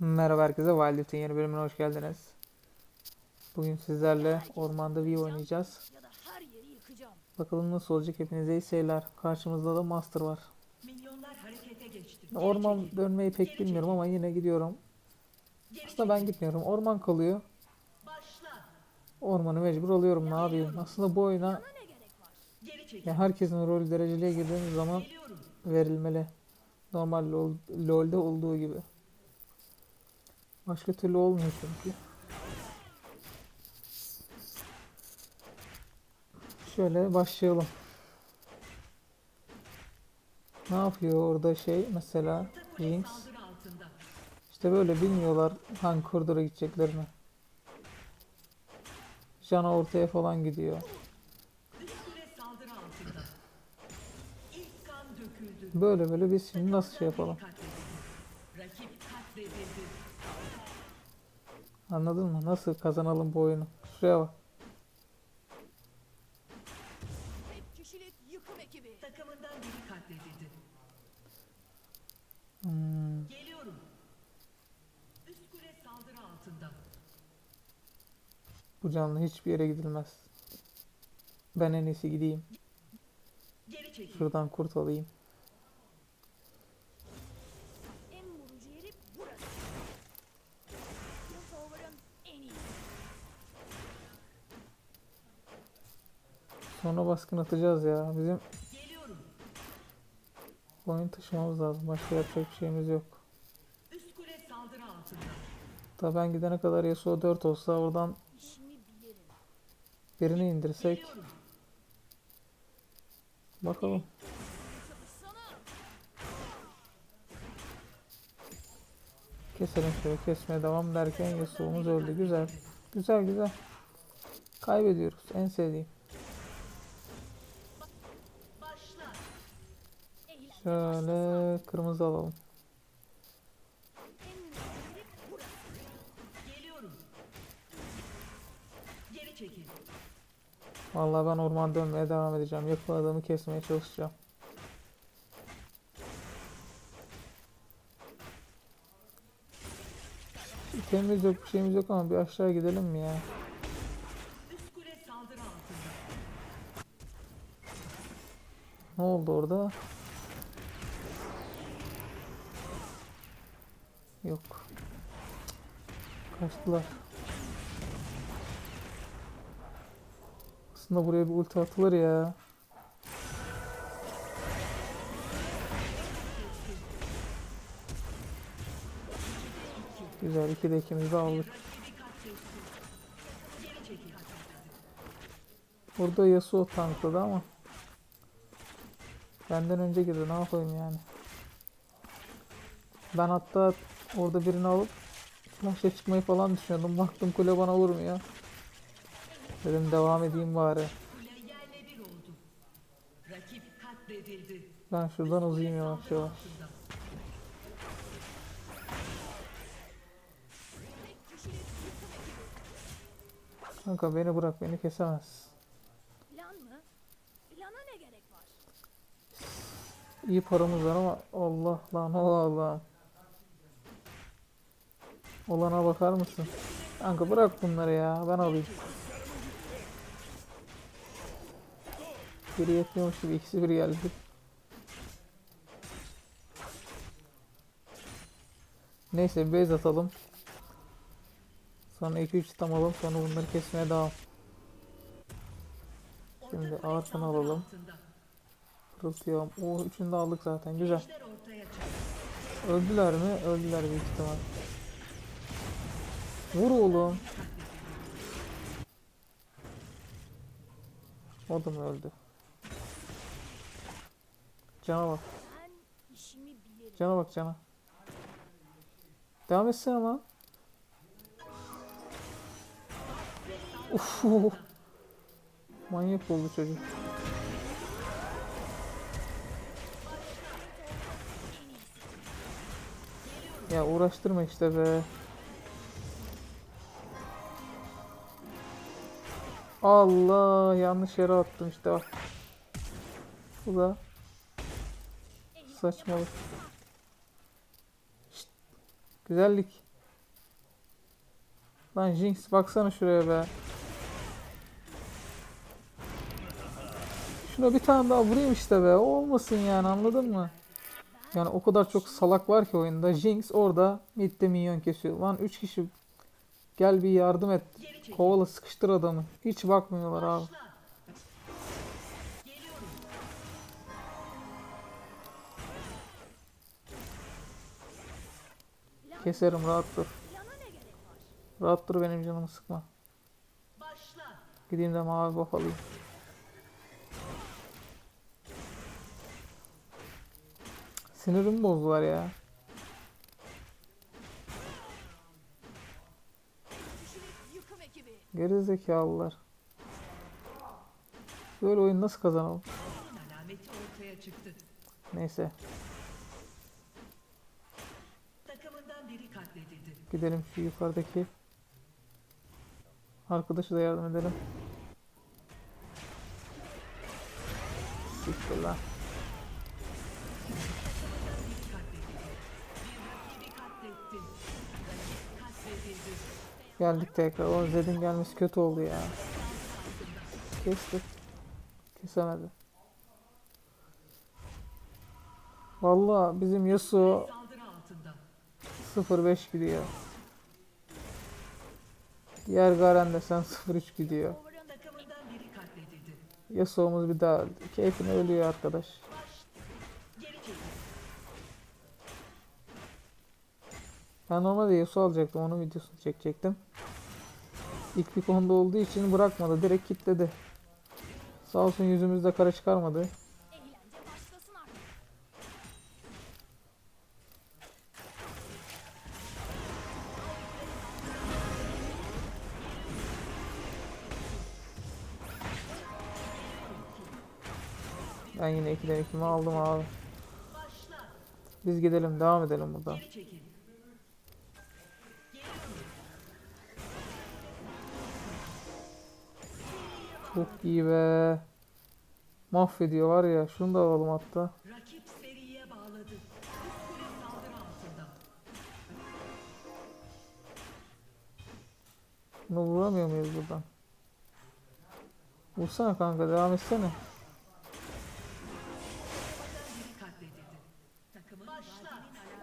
Merhaba herkese, Wildlift'in yeni bölümüne hoş geldiniz. Bugün sizlerle ormanda View oynayacağız. Bakalım nasıl olacak hepinize iyi seyirler. Karşımızda da Master var. Orman dönmeyi pek bilmiyorum ama yine gidiyorum. Aslında ben gitmiyorum. Orman kalıyor. Ormanı mecbur alıyorum. Ne yapayım? Aslında bu oyuna Bana ne gerek var? Geri çekil. ya herkesin rol dereceliğe girdiğimiz zaman verilmeli. Normal LoL, LoL'de olduğu gibi. Başka türlü olmuyor çünkü. Şöyle başlayalım. Ne yapıyor orada şey mesela Jinx? İşte böyle bilmiyorlar hangi koridora gideceklerini. Jana ortaya falan gidiyor. Böyle böyle biz şimdi nasıl şey yapalım? Anladın mı? Nasıl kazanalım bu oyunu? Şuraya bak. Hmm. Geliyorum. Üst kule saldırı altında. Bu canlı hiçbir yere gidilmez. Ben en iyisi gideyim. Şuradan kurtulayım. En vurucu yeri burası. Crossover'ın en iyisi. Sonra baskın atacağız ya. Bizim oyun taşımamız lazım. Başka yapacak bir şeyimiz yok. Tabi ben gidene kadar Yasuo 4 olsa oradan birini indirsek bakalım. Keselim şöyle kesmeye devam derken Yasuo'muz öldü. Güzel. Güzel güzel. Kaybediyoruz. En sevdiğim. Başla. Eğlen. Şöyle kırmızı alalım. Vallahi ben orman dönmeye devam edeceğim. Yakaladığımı kesmeye çalışacağım. İtemimiz yok, bir şeyimiz yok ama bir aşağı gidelim mi ya? Ne oldu orada? Yok. Kaçtılar. Aslında buraya bir ulti atılır ya. Güzel iki de ikimiz de aldık. Burada Yasuo tankladı ama benden önce girdi ne yapayım yani. Ben hatta orada birini alıp flash'a çıkmayı falan düşünüyordum. Baktım kule bana vurmuyor. Dedim devam edeyim bari. Ben şuradan uzayayım yavaş yavaş. Kanka beni bırak beni kesemez. Plan mı? Plana ne gerek var? İyi paramız var ama Allah lan Allah. Olana bakar mısın? Kanka bırak bunları ya ben alayım. Biri yetmiyormuş gibi ikisi bir geldi. Neyse base atalım. Sonra 2-3 tam alalım sonra bunları kesmeye devam. Şimdi saldırı alalım. Fırıltıyor. O üçünü de aldık zaten güzel. Öldüler mi? Öldüler büyük ihtimal. Vur oğlum. O da mı öldü? Cana bak. Cana bak cana. Devam etsene lan. Uf. Manyak oldu çocuk. Ya uğraştırma işte be. Allah yanlış yere attım işte bak. Bu da saçmalık. Şşt, güzellik. Lan Jinx baksana şuraya be. Şuna bir tane daha vurayım işte be. O olmasın yani anladın mı? Yani o kadar çok salak var ki oyunda. Jinx orada midde minyon kesiyor. Lan 3 kişi gel bir yardım et. Kovala sıkıştır adamı. Hiç bakmıyorlar abi. Keserim rahat dur. Rahat dur benim canımı sıkma. Gideyim de mavi buff alayım. Sinirimi bozdular ya. Ekibi. Geri zekalılar. Böyle oyun nasıl kazanalım? Neyse gidelim şu yukarıdaki arkadaşı da yardım edelim. Siktir lan. Geldik tekrar. O Zed'in gelmesi kötü oldu ya. Kesti. Kesemedi. Vallahi bizim Yasuo Saldırı altında. 0-5 gidiyor. Diğer Garen de sen 0-3 gidiyor. Yasuo'muz bir daha öldü. Keyfine ölüyor arkadaş. Ben normalde Yasuo alacaktım. Onun videosunu çekecektim. İlk bir konuda olduğu için bırakmadı. Direkt kilitledi. Sağ olsun yüzümüzde kara çıkarmadı. Ben yine 2'den 2'mi aldım abi. Biz gidelim. Devam edelim buradan. Çok iyi be. Mahvediyor var ya. Şunu da alalım hatta. Bunu vuramıyor muyuz buradan? Vursana kanka. Devam etsene.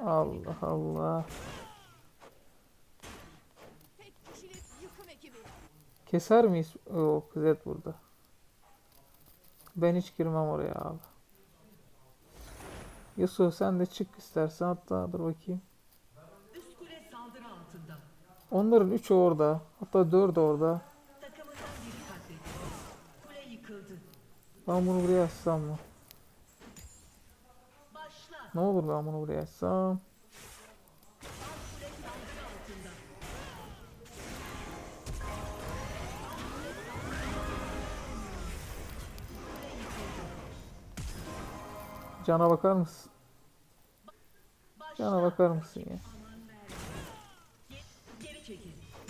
Allah Allah. Keser miyiz? Yok Zed burada. Ben hiç girmem oraya abi. Yusuf sen de çık istersen hatta dur bakayım. Onların üçü orada. Hatta dördü orada. Ben bunu buraya açsam mı? Başla. Ne olur ben bunu buraya açsam. Cana bakar mısın? Cana bakar mısın ya?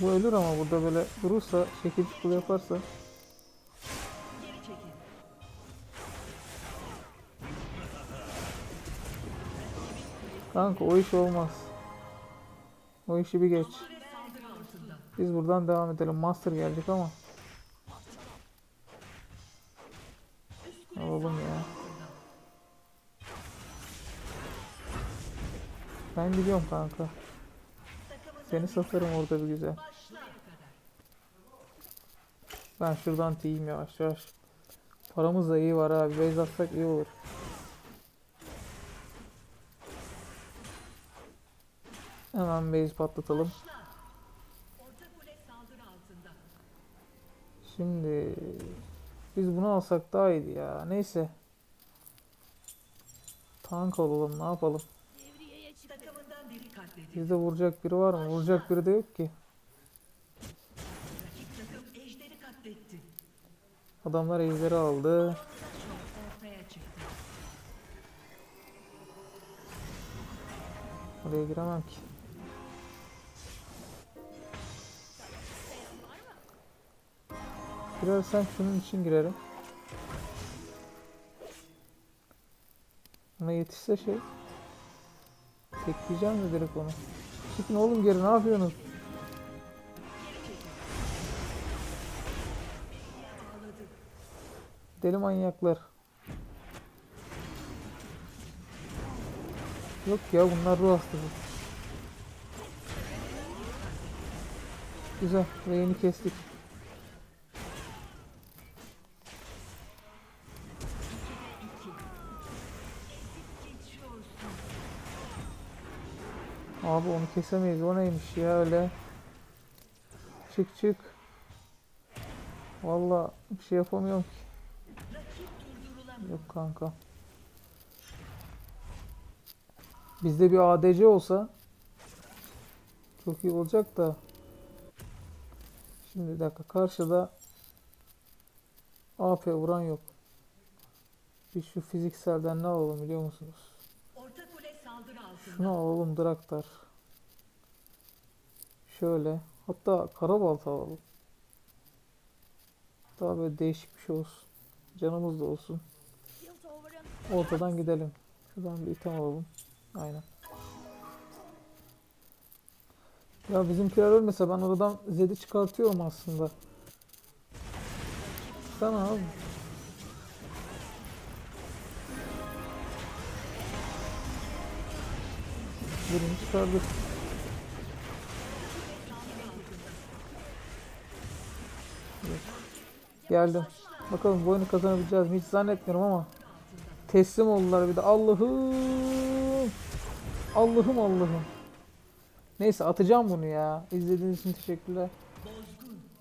Bu ölür ama burada böyle durursa şekil çukul yaparsa. Kanka o iş olmaz. O işi bir geç. Biz buradan devam edelim. Master gelecek ama. Ben gidiyorum kanka. Seni satarım orada bir güzel. Ben şuradan tiyeyim yavaş yavaş. Paramız da iyi var abi. Base atsak iyi olur. Hemen base patlatalım. Şimdi biz bunu alsak daha iyiydi ya. Neyse. Tank olalım ne yapalım. Bizde vuracak biri var mı? Vuracak biri de yok ki. Adamlar ejderi aldı. Oraya giremem ki. Girersem şunun için girerim. Ona yetişse şey. Tekleyeceğim de direkt onu. Çıkın oğlum geri ne yapıyorsunuz? Deli manyaklar. Yok ya bunlar ruh hastası. Güzel. Reyini kestik. Abi onu kesemeyiz. O neymiş ya öyle. Çık çık. Valla bir şey yapamıyorum ki. Yok kanka. Bizde bir ADC olsa çok iyi olacak da. Şimdi bir dakika karşıda AP vuran yok. Biz şu fizikselden ne alalım biliyor musunuz? Orta kule saldırı altında. Şunu alalım Draktar. Şöyle. Hatta karabalta alalım. Daha böyle değişik bir şey olsun. Canımız da olsun. Ortadan gidelim. Şuradan bir item alalım. Aynen. Ya bizimkiler ölmese ben oradan Zed'i çıkartıyorum aslında. Sana abi. Birini çıkardık. Geldim. Bakalım bu oyunu kazanabileceğiz mi hiç zannetmiyorum ama teslim oldular bir de. Allah'ım. Allah'ım Allah'ım. Neyse atacağım bunu ya. İzlediğiniz için teşekkürler.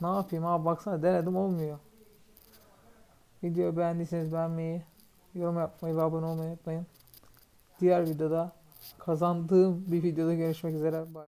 Ne yapayım abi baksana denedim olmuyor. Videoyu beğendiyseniz beğenmeyi, yorum yapmayı ve abone olmayı unutmayın. Diğer videoda kazandığım bir videoda görüşmek üzere. Bye.